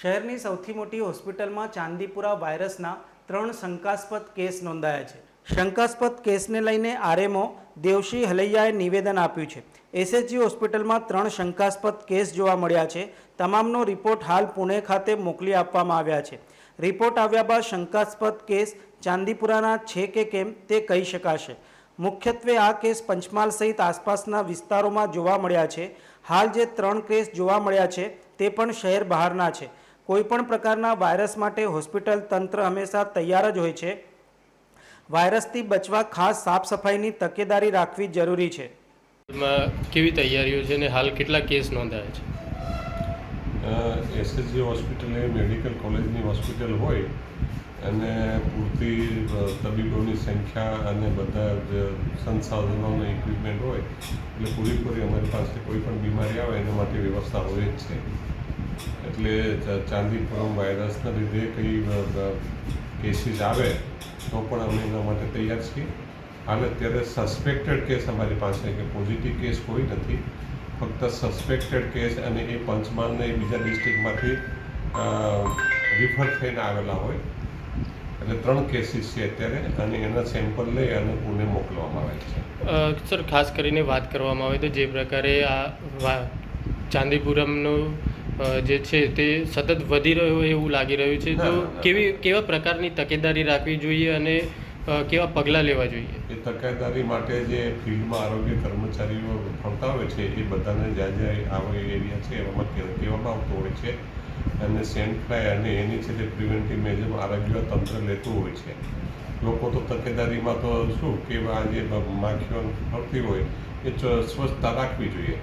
શહેરની સૌથી મોટી હોસ્પિટલમાં ચાંદીપુરા વાયરસના ત્રણ શંકાસ્પદ કેસ નોંધાયા છે. શંકાસ્પદ કેસને લઈને આરએમઓ દેવશી હલૈયાએ નિવેદન આપ્યું છે. એસએચજી હોસ્પિટલમાં ત્રણ શંકાસ્પદ કેસ જોવા મળ્યા છે. તમામનો રિપોર્ટ હાલ પુણે ખાતે મોકલી આપવામાં આવ્યા છે. રિપોર્ટ આવ્યા બાદ શંકાસ્પદ કેસ ચાંદીપુરાના છે કે કેમ તે કહી શકાશે. મુખ્યત્વે આ કેસ પંચમહાલ સહિત આસપાસના વિસ્તારોમાં જોવા મળ્યા છે. હાલ જે ત્રણ કેસ જોવા મળ્યા છે તે પણ શહેર બહારના છે. કોઈપણ પ્રકારના વાયરસ માટે હોસ્પિટલ તંત્ર હંમેશા તૈયાર જ હોય છે. વાયરસથી બચવા ખાસ સાફ સફાઈની તકેદારી રાખવી જરૂરી છે. માં કેવી તૈયારીઓ છે અને હાલ કેટલા કેસ નોંધાયા છે? એસએસજી હોસ્પિટલ એ મેડિકલ કોલેજની હોસ્પિટલ હોય અને પૂરતી તબીબોની સંખ્યા અને બધા જ સંસાધનોને ઇક્વિપમેન્ટ હોય એટલે પૂરેપૂરી અમારી પાસે કોઈ પણ બીમારી આવે એના માટે વ્યવસ્થા હોય જ છે. એટલે ચાંદીપુરમ વાયરસના લીધે કંઈ કેસીસ આવે, તો પણ અમે એના માટે તૈયાર છીએ. હાલ અત્યારે સસ્પેક્ટેડ કેસ અમારી પાસે કે પોઝિટિવ કેસ કોઈ નથી. ફક્ત સસ્પેક્ટેડ કેસ અને એ પંચમહાલને બીજા ડિસ્ટ્રિક્ટમાંથી રિફર થઈને આવેલા હોય. એટલે ત્રણ કેસીસ છે અત્યારે અને એના સેમ્પલ લઈ અને પુણે મોકલવામાં આવે છે. સર, ખાસ કરીને વાત કરવામાં આવે તો જે પ્રકારે આ ચાંદીપુરમનું જે છે તે સતત વધી રહ્યો હોય એવું લાગી રહ્યું છે. તો. કેવી કેવા પ્રકારની તકેદારી રાખવી જોઈએ અને કેવા પગલાં લેવા જોઈએ? એ તકેદારી માટે જે ફિલ્ડમાં આરોગ્ય કર્મચારીઓ ફરતા હોય છે એ બધાને જ્યાં જ્યાં આવો એરિયા છે એવામાં કહેવામાં આવતું હોય છે. અને સેન્ટ ફ્લાય અને એની છે તે પ્રિવેન્ટિવ મેજર આરોગ્ય તંત્ર લેતું હોય છે. લોકો તો તકેદારીમાં તો શું કે આ જે માખીઓ ફરતી હોય એ સ્વચ્છતા રાખવી જોઈએ.